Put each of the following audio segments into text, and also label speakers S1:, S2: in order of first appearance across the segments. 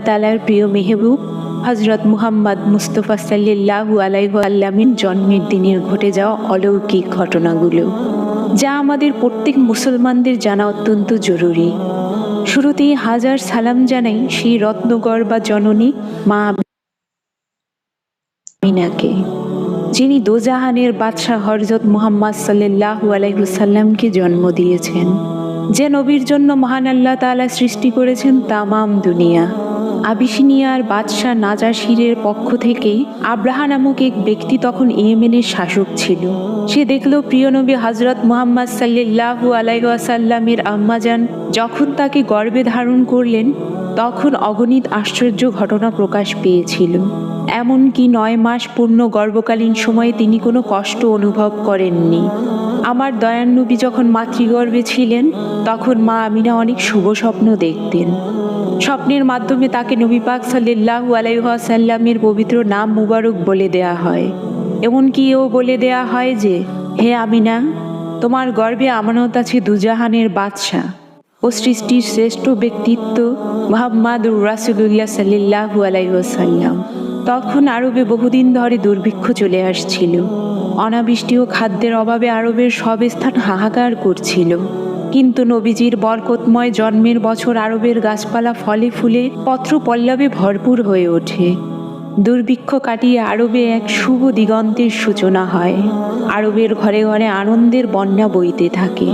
S1: তালার প্রিয় মেহবুব হজরত মুহাম্মদ মুস্তফা সাল্লাহু আলাইসাল্লামের জন্মের দিনের ঘটে যাওয়া অলৌকিক ঘটনাগুলো, যা আমাদের প্রত্যেক মুসলমানদের জানা অত্যন্ত জরুরি। শুরুতেই হাজার সালাম জানাই সেই রত্নগর বা জননী মা মিনাকে যিনি দোজাহানের বাদশাহ হরজত মুহাম্মদ সাল্লাহু আলাইসাল্লামকে জন্ম দিয়েছেন। যে নবীর জন্য মহান আল্লাহ তাআলা সৃষ্টি করেছেন তামাম দুনিয়া। আবিসিনিয়ার বাদশাহ নাজাশিরের পক্ষ থেকে আব্রাহা নামক এক ব্যক্তি তখন ইয়েমেনের শাসক ছিল। সে দেখল প্রিয়নবী হজরত মুহাম্মদ সাল্লাহু আলাইসাল্লামের আম্মাজান যখন তাকে গর্বে ধারণ করলেন, তখন অগণিত আশ্চর্য ঘটনা প্রকাশ পেয়েছিল। এমনকি নয় মাস পূর্ণ গর্ভকালীন সময়ে তিনি কোনো কষ্ট অনুভব করেননি। আমার দয়ান্নবী যখন মাতৃগর্ভে ছিলেন, তখন মা আমিনা অনেক শুভ স্বপ্ন দেখতেন। স্বপ্নের মাধ্যমে তাকে নবী পাক সাল্লাহু আলাইসাল্লামের পবিত্র নাম মুবারক বলে দেয়া হয়। এমনকি এও বলে দেয়া হয় যে, হে আমিনা, তোমার গর্ভে আমানত আছে দুজাহানের বাদশাহ ও সৃষ্টির শ্রেষ্ঠ ব্যক্তিত্ব মোহাম্মদুর রাসুলুল্লাহ সাল্লাহু আলাইসাল্লাম তখন আরবে বহুদিন ধরে দুর্ভিক্ষ চলে আসছিল। অনাবৃষ্টি ও খাদ্যের অভাবে আরবের সব স্থান হাহাকার করছিল। কিন্তু নবীজির বরকতময় জন্মের বছর আরবের গাছপালা, ফলে ফুলে পত্র পল্লবে ভরপুর হয়ে ওঠে। দুর্ভিক্ষ কাটিয়ে আরবে এক শুভ দিগন্তের সূচনা হয়। আরবের ঘরে ঘরে আনন্দের বন্যা বইতে থাকে।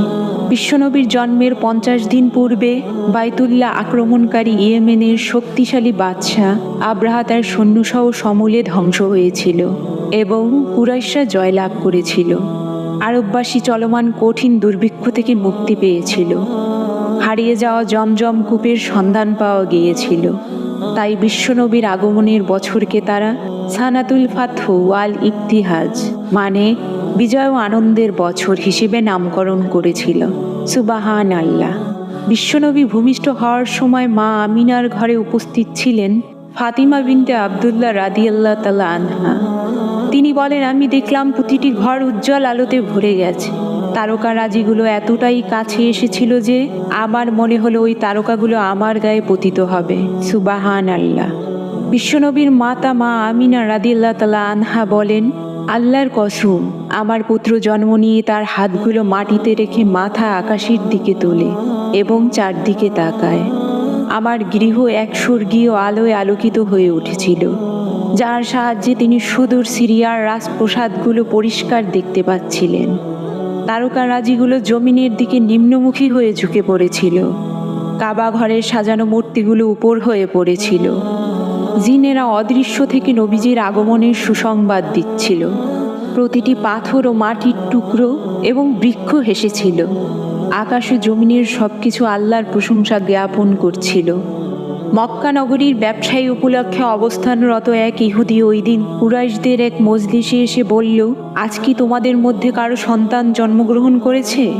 S1: বিশ্বনবীর জন্মের পঞ্চাশ দিন পূর্বে বাইতুল্লাহ আক্রমণকারী ইয়েমেনের শক্তিশালী বাদশাহ আব্রাহা তার সৈন্যসহ সমূলে ধ্বংস হয়েছিল এবং কুরাইশরা জয়লাভ করেছিল। আরববাসী চলমান কঠিন দুর্ভিক্ষ থেকে মুক্তি পেয়েছিল। হারিয়ে যাওয়া জমজম কূপের সন্ধান পাওয়া গিয়েছিল। তাই বিশ্বনবীর আগমনের বছরকে তারা সানাতুল ফাতহু ওয়াল ইফতিহাজ মানে বিজয় আনন্দের বছর হিসেবে নামকরণ করেছিল। সুবাহান আল্লাহ বিশ্বনবী ভূমিষ্ঠ হওয়ার সময় মা আমিনার ঘরে উপস্থিত ছিলেন ফাতিমা বিনতে আবদুল্লাহ রাদিয়াল্লাহ তালা আনহা। তিনি বলেন, আমি দেখলাম প্রতিটি ঘর উজ্জ্বল আলোতে ভরে গেছে। তারকারাজিগুলো এতটাই কাছে এসেছিল যে আমার মনে হলো ওই তারকাগুলো আমার গায়ে পতিত হবে। সুবাহান আল্লাহ বিশ্বনবীর মাতা মা আমিনা রাদিল্লা তালা আনহা বলেন, আল্লাহর কসম, আমার পুত্র জন্ম নিয়ে তার হাতগুলো মাটিতে রেখে মাথা আকাশের দিকে তোলে এবং চারদিকে তাকায়। আমার গৃহ এক স্বর্গীয় আলোয় আলোকিত হয়ে উঠেছিল, যার সাহায্যে তিনি সুদূর সিরিয়ার রাজপ্রসাদগুলো পরিষ্কার দেখতে পাচ্ছিলেন। তারকারাজিগুলো জমিনের দিকে নিম্নমুখী হয়ে ঝুঁকে পড়েছিল। কাবা ঘরের সাজানো মূর্তিগুলো উপর হয়ে পড়েছিল। জিনেরা অদৃশ্য থেকে নবীজির আগমনের সুসংবাদ দিচ্ছিল। প্রতিটি পাথর ও মাটির টুকরো এবং বৃক্ষ হেসেছিল। আকাশ জমিনের সব কিছু আল্লাহর প্রশংসা জ্ঞাপন করছিল। মক্কা নগরীর ব্যবসায়ী উপলক্ষে অবস্থানরত এক ইহুদি ওই দিন কুরাইশদের এক মজলিসে এসে বলল, আজ কি তোমাদের মধ্যে কারও সন্তান জন্মগ্রহণ করেছে?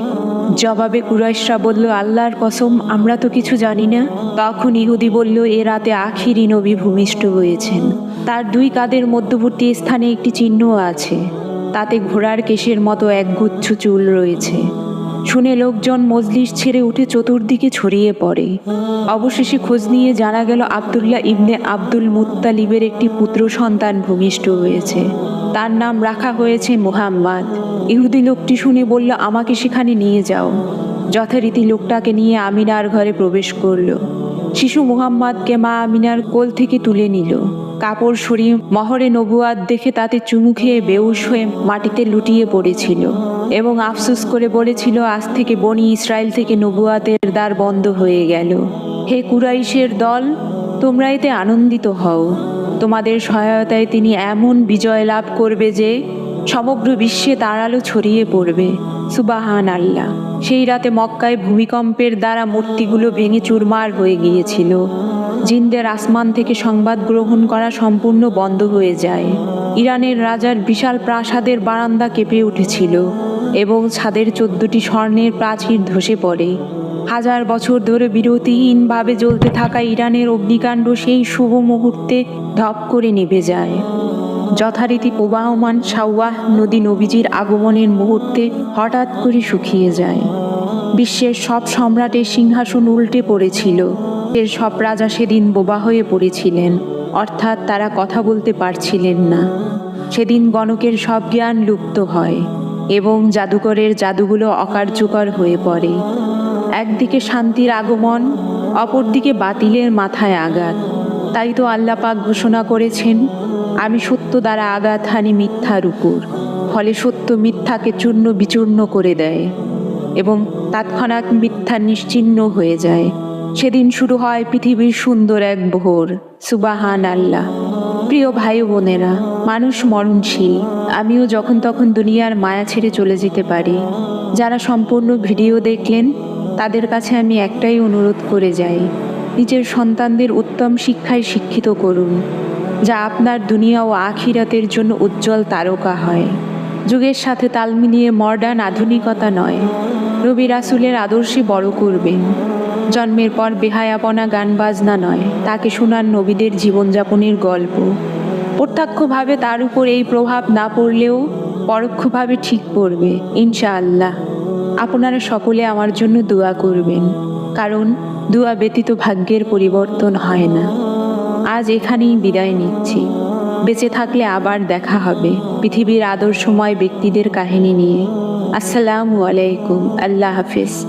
S1: জবাবে কুরাইশরা বলল, আল্লাহর কসম, আমরা তো কিছু জানি না। তখন ইহুদি বলল, এ রাতে আখিরি নবী ভূমিষ্ঠ হয়েছেন। তার দুই কাদের মধ্যবর্তী স্থানে একটি চিহ্ন আছে। তাতে ঘোড়ার কেশের মতো এক গুচ্ছ চুল রয়েছে। শুনে লোকজন মজলিস ছেড়ে উঠে চতুর্দিকে ছড়িয়ে পড়ে। অবশেষে খোঁজ নিয়ে জানা গেল আবদুল্লাহ ইবনে আব্দুল মুত্তালিবের একটি পুত্র সন্তান ভূমিষ্ঠ হয়েছে। তার নাম রাখা হয়েছে মুহাম্মদ। ইহুদি লোকটি শুনে বলল, আমাকে সেখানে নিয়ে যাও। যথারীতি লোকটাকে নিয়ে আমিনার ঘরে প্রবেশ করল। শিশু মুহাম্মদকে মা আমিনার কোল থেকে তুলে নিল। কাপড় সরিয়ে মহরে নবুয়াদ দেখে তাতে চুমু খেয়ে বেউস হয়ে মাটিতে লুটিয়ে পড়েছিল এবং আফসুস করে বলেছিল, আজ থেকে বনি ইসরায়েল থেকে নবুয়াতের দ্বার বন্ধ হয়ে গেল। হে কুরাইশের দল, তোমরা এতে আনন্দিত হও। তোমাদের সহায়তায় তিনি এমন বিজয় লাভ করবে যে সমগ্র বিশ্বে তার আলো ছড়িয়ে পড়বে। সুবাহান আল্লাহ সেই রাতে মক্কায় ভূমিকম্পের দ্বারা মূর্তিগুলো ভেঙে চুরমার হয়ে গিয়েছিল। জিনদের আসমান থেকে সংবাদ গ্রহণ করা সম্পূর্ণ বন্ধ হয়ে যায়। ইরানের রাজার বিশাল প্রাসাদের বারান্দা কেঁপে উঠেছিল এবং ছাদের চোদ্দটি স্বর্ণের প্রাচীর ধসে পড়ে। হাজার বছর ধরে বিরতিহীনভাবে জ্বলতে থাকা ইরানের অগ্নিকাণ্ড সেই শুভ মুহূর্তে ধপ করে নিভে যায়। যথারীতি প্রবাহমান সাওয়াহ নদী নবীজির আগমনের মুহূর্তে হঠাৎ করে শুকিয়ে যায়। বিশ্বের সব সম্রাটের সিংহাসন উল্টে পড়েছিল। এর সব রাজা সেদিন বোবা হয়ে পড়েছিলেন, অর্থাৎ তারা কথা বলতে পারছিলেন না। সেদিন গণকের সব জ্ঞান লুপ্ত হয় এবং জাদুকরের জাদুগুলো অকার্যকর হয়ে পড়ে। একদিকে শান্তির আগমন, অপরদিকে বাতিলের মাথায় আঘাত। তাই তো আল্লাপাক ঘোষণা করেছেন, আমি সত্য দ্বারা আঘাত হানি মিথ্যার উপর। ফলে সত্য মিথ্যাকে চূর্ণ বিচূর্ণ করে দেয় এবং তৎক্ষণাৎ মিথ্যা নিশ্চিহ্ন হয়ে যায়। সেদিন শুরু হয় পৃথিবীর সুন্দর এক ভোর সুবাহান আল্লাহ প্রিয় ভাই বোনেরা, মানুষ মরণশীল। আমিও যখন তখন দুনিয়ার মায়া ছেড়ে চলে যেতে পারি। যারা সম্পূর্ণ ভিডিও দেখলেন, তাদের কাছে আমি একটাই অনুরোধ করে যাই। নিজের সন্তানদের উত্তম শিক্ষায় শিক্ষিত করুন। যা আপনার দুনিয়া ও আখিরাতের জন্য উজ্জ্বল তারকা হয়। যুগের সাথে তাল মিলিয়ে মডার্ন আধুনিকতা নয়। রবি রাসুলের আদর্শে বড় করবেন জন্মের পর বেহায়াপনা গান বাজনা নয়। তাকে শোনান নবীদের জীবনযাপনের গল্প। প্রত্যক্ষভাবে তার উপর এই প্রভাব না পড়লেও পরোক্ষভাবে ঠিক পড়বে, ইনশাআল্লাহ। আপনারা সকলে আমার জন্য দোয়া করবেন। কারণ দোয়া ব্যতীত ভাগ্যের পরিবর্তন হয় না। আজ এখানেই বিদায় নিচ্ছি। বেঁচে থাকলে আবার দেখা হবে। পৃথিবীর আদর্শময় ব্যক্তিদের কাহিনী নিয়ে। আসসালামু আলাইকুম। আল্লাহ হাফিজ।